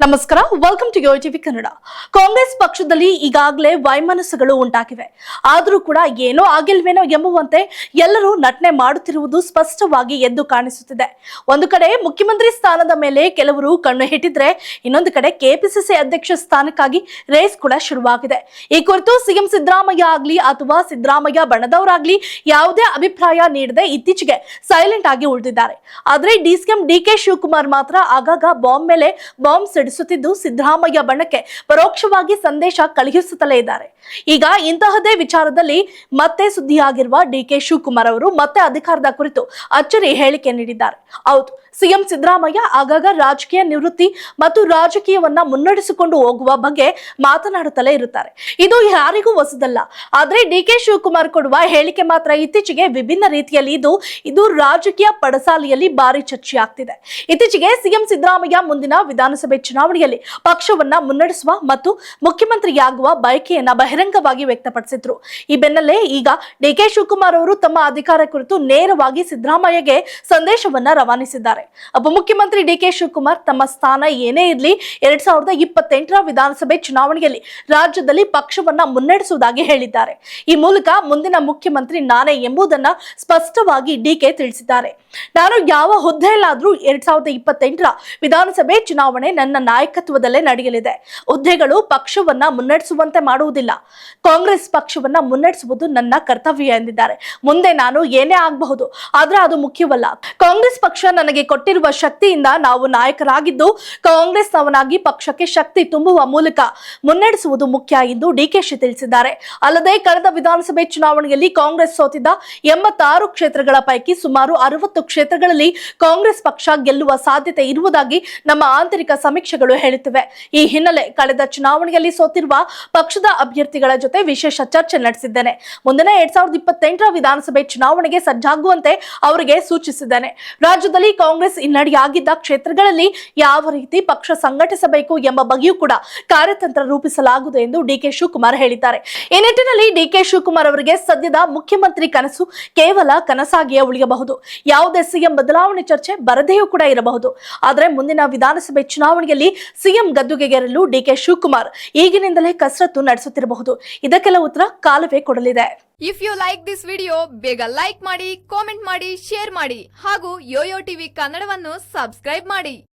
ನಮಸ್ಕಾರ welcome to your TV Kannada Congress ಪಕ್ಷದಲ್ಲಿ ಈಗಾಗಲೇ ವೈಮನಸ್ಸುಗಳು ಉಂಟಾಗಿವೆ. ಆದರೂ ಕೂಡ ಏನೋ ಆಗಿಲ್ವೇನೋ ಎಂಬುವಂತೆ ಎಲ್ಲರೂ ನಟನೆ ಮಾಡುತ್ತಿರುವುದು ಸ್ಪಷ್ಟವಾಗಿ ಎದ್ದು ಕಾಣಿಸುತ್ತಿದೆ. ಒಂದು ಕಡೆ ಮುಖ್ಯಮಂತ್ರಿ ಸ್ಥಾನದ ಮೇಲೆ ಕೆಲವರು ಕಣ್ಣು ಹಿಟ್ಟಿದ್ರೆ, ಇನ್ನೊಂದು ಕಡೆ ಕೆಪಿಸಿಸಿ ಅಧ್ಯಕ್ಷ ಸ್ಥಾನಕ್ಕಾಗಿ ರೇಸ್ ಕೂಡ ಶುರುವಾಗಿದೆ. ಈ ಕುರಿತು ಸಿಎಂ ಸಿದ್ದರಾಮಯ್ಯ ಆಗ್ಲಿ ಅಥವಾ ಸಿದ್ದರಾಮಯ್ಯ ಬಣದವರಾಗ್ಲಿ ಯಾವುದೇ ಅಭಿಪ್ರಾಯ ನೀಡದೆ ಇತ್ತೀಚೆಗೆ ಸೈಲೆಂಟ್ ಆಗಿ ಉಳಿದಿದ್ದಾರೆ. ಆದರೆ ಡಿಸಿಎಂ ಡಿ ಕೆ ಶಿವಕುಮಾರ್ ಮಾತ್ರ ಆಗಾಗ ಬಾಂಬ್ ಮೇಲೆ ಬಾಂಬ್ ಸಿಡಿಸುತ್ತಿದ್ದು ಸಿದ್ದರಾಮಯ್ಯ ಬಣಕ್ಕೆ ಪರೋಕ್ಷವಾಗಿ ಸಂದೇಶ ಕಳುಹಿಸುತ್ತಲೇ ಇದ್ದಾರೆ. ಈಗ ಇಂತಹದೇ ವಿಚಾರದಲ್ಲಿ ಮತ್ತೆ ಸುದ್ದಿಯಾಗಿರುವ ಡಿ ಕೆ ಶಿವಕುಮಾರ್ ಅವರು ಮತ್ತೆ ಅಧಿಕಾರದ ಕುರಿತು ಅಚ್ಚರಿ ಹೇಳಿಕೆ ನೀಡಿದ್ದಾರೆ. ಹೌದು, ಸಿಎಂ ಸಿದ್ದರಾಮಯ್ಯ ಆಗಾಗ ರಾಜಕೀಯ ನಿವೃತ್ತಿ ಮತ್ತು ರಾಜಕೀಯವನ್ನ ಮುನ್ನಡೆಸಿಕೊಂಡು ಹೋಗುವ ಬಗ್ಗೆ ಮಾತನಾಡುತ್ತಲೇ ಇರುತ್ತಾರೆ. ಇದು ಯಾರಿಗೂ ಹೊಸದಲ್ಲ. ಆದ್ರೆ ಡಿ ಕೆ ಶಿವಕುಮಾರ್ ಕೊಡುವ ಹೇಳಿಕೆ ಮಾತ್ರ ಇತ್ತೀಚೆಗೆ ವಿಭಿನ್ನ ರೀತಿಯಲ್ಲಿ ಇದು ಇದು ರಾಜಕೀಯ ಪಡಸಾಲಿಯಲ್ಲಿ ಭಾರಿ ಚರ್ಚೆಯಾಗ್ತಿದೆ. ಇತ್ತೀಚೆಗೆ ಸಿಎಂ ಸಿದ್ದರಾಮಯ್ಯ ಮುಂದಿನ ವಿಧಾನಸಭೆ ಚುನಾವಣೆಯಲ್ಲಿ ಪಕ್ಷವನ್ನ ಮುನ್ನಡೆಸುವ ಮತ್ತು ಮುಖ್ಯಮಂತ್ರಿಯಾಗುವ ಬಯಕೆಯನ್ನ ಬಹಿರಂಗವಾಗಿ ವ್ಯಕ್ತಪಡಿಸಿದ್ರು. ಈ ಬೆನ್ನಲ್ಲೇ ಈಗ ಡಿ ಕೆ ಶಿವಕುಮಾರ್ ಅವರು ತಮ್ಮ ಅಧಿಕಾರ ಕುರಿತು ನೇರವಾಗಿ ಸಿದ್ದರಾಮಯ್ಯಗೆ ಸಂದೇಶವನ್ನ ರವಾನಿಸಿದ್ದಾರೆ. ಉಪಮುಖ್ಯಮಂತ್ರಿ ಡಿ ಕೆ ಶಿವಕುಮಾರ್ ತಮ್ಮ ಸ್ಥಾನ ಏನೇ ಇರಲಿ ಎರಡ್ ಸಾವಿರದ ಇಪ್ಪತ್ತೆಂಟರ ವಿಧಾನಸಭೆ ಚುನಾವಣೆಯಲ್ಲಿ ರಾಜ್ಯದಲ್ಲಿ ಪಕ್ಷವನ್ನ ಮುನ್ನಡೆಸುವುದಾಗಿ ಹೇಳಿದ್ದಾರೆ. ಈ ಮೂಲಕ ಮುಂದಿನ ಮುಖ್ಯಮಂತ್ರಿ ನಾನೇ ಎಂಬುದನ್ನ ಸ್ಪಷ್ಟವಾಗಿ ಡಿಕೆ ತಿಳಿಸಿದ್ದಾರೆ. ನಾನು ಯಾವ ಹುದ್ದೆಯಲ್ಲಾದ್ರೂ ಎರಡ್ ಸಾವಿರದ ಇಪ್ಪತ್ತೆಂಟರ ವಿಧಾನಸಭೆ ಚುನಾವಣೆ ನನ್ನ ನಾಯಕತ್ವದಲ್ಲೇ ನಡೆಯಲಿದೆ. ಹುದ್ದೆಗಳು ಪಕ್ಷವನ್ನ ಮುನ್ನಡೆಸುವಂತೆ ಮಾಡುವುದಿಲ್ಲ. ಕಾಂಗ್ರೆಸ್ ಪಕ್ಷವನ್ನ ಮುನ್ನಡೆಸುವುದು ನನ್ನ ಕರ್ತವ್ಯ ಎಂದಿದ್ದಾರೆ. ಮುಂದೆ ನಾನು ಏನೇ ಆಗಬಹುದು, ಆದ್ರೆ ಅದು ಮುಖ್ಯವಲ್ಲ. ಕಾಂಗ್ರೆಸ್ ಪಕ್ಷ ನನಗೆ ಕೊಟ್ಟಿರುವ ಶಕ್ತಿಯಿಂದ ನಾವು ನಾಯಕರಾಗಿದ್ದು ಕಾಂಗ್ರೆಸ್ ನವನಾಗಿ ಪಕ್ಷಕ್ಕೆ ಶಕ್ತಿ ತುಂಬುವ ಮೂಲಕ ಮುನ್ನಡೆಸುವುದು ಮುಖ್ಯ ಎಂದು ಡಿಕೆಶಿ ತಿಳಿಸಿದ್ದಾರೆ. ಅಲ್ಲದೆ ಕಳೆದ ವಿಧಾನಸಭೆ ಚುನಾವಣೆಯಲ್ಲಿ ಕಾಂಗ್ರೆಸ್ ಸೋತಿದ್ದ ಎಂಬತ್ತಾರು ಕ್ಷೇತ್ರಗಳ ಪೈಕಿ ಸುಮಾರು ಅರವತ್ತು ಕ್ಷೇತ್ರಗಳಲ್ಲಿ ಕಾಂಗ್ರೆಸ್ ಪಕ್ಷ ಗೆಲ್ಲುವ ಸಾಧ್ಯತೆ ಇರುವುದಾಗಿ ನಮ್ಮ ಆಂತರಿಕ ಸಮೀಕ್ಷೆಗಳು ಹೇಳುತ್ತಿವೆ. ಈ ಹಿನ್ನೆಲೆ ಕಳೆದ ಚುನಾವಣೆಯಲ್ಲಿ ಸೋತಿರುವ ಪಕ್ಷದ ಅಭ್ಯರ್ಥಿಗಳ ಜೊತೆ ವಿಶೇಷ ಚರ್ಚೆ ನಡೆಸಿದ್ದೇನೆ. ಮುಂದಿನ ಎರಡ್ ಸಾವಿರದ ಇಪ್ಪತ್ತೆಂಟರ ವಿಧಾನಸಭೆ ಚುನಾವಣೆಗೆ ಸಜ್ಜಾಗುವಂತೆ ಅವರಿಗೆ ಸೂಚಿಸಿದ್ದೇನೆ. ರಾಜ್ಯದಲ್ಲಿ ಕಾಂಗ್ರೆಸ್ ಹಿನ್ನಡೆಯಾಗಿದ್ದ ಕ್ಷೇತ್ರಗಳಲ್ಲಿ ಯಾವ ರೀತಿ ಪಕ್ಷ ಸಂಘಟಿಸಬೇಕು ಎಂಬ ಬಗ್ಗೆಯೂ ಕೂಡ ಕಾರ್ಯತಂತ್ರ ರೂಪಿಸಲಾಗುವುದು ಎಂದು ಡಿಕೆ ಶಿವಕುಮಾರ್ ಹೇಳಿದ್ದಾರೆ. ಈ ನಿಟ್ಟಿನಲ್ಲಿ ಡಿಕೆ ಶಿವಕುಮಾರ್ ಅವರಿಗೆ ಸದ್ಯದ ಮುಖ್ಯಮಂತ್ರಿ ಕನಸು ಕೇವಲ ಕನಸಾಗಿಯೇ ಉಳಿಯಬಹುದು. ಯಾವುದೇ ಸಿಎಂ ಬದಲಾವಣೆ ಚರ್ಚೆ ಬರದೆಯೂ ಕೂಡ ಇರಬಹುದು. ಆದರೆ ಮುಂದಿನ ವಿಧಾನಸಭೆ ಚುನಾವಣೆಯಲ್ಲಿ ಸಿಎಂ ಗದ್ದುಗೆಗೇರಲು ಡಿಕೆ ಶಿವಕುಮಾರ್ ಈಗಿನಿಂದಲೇ ಕಸರತ್ತು ನಡೆಸುತ್ತಿರಬಹುದು. ಇದಕ್ಕೆಲ್ಲ ಉತ್ತರ ಕಾಲವೇ ಕೊಡಲಿದೆ. If you like this video ಬೇಗ ಲೈಕ್ ಮಾಡಿ ಕಾಮೆಂಟ್ ಮಾಡಿ ಶೇರ್ ಮಾಡಿ ಹಾಗೂ ಯೋಯೋ ಟಿವಿ ಕನ್ನಡವನ್ನು ಸಬ್ಸ್ಕ್ರೈಬ್ ಮಾಡಿ.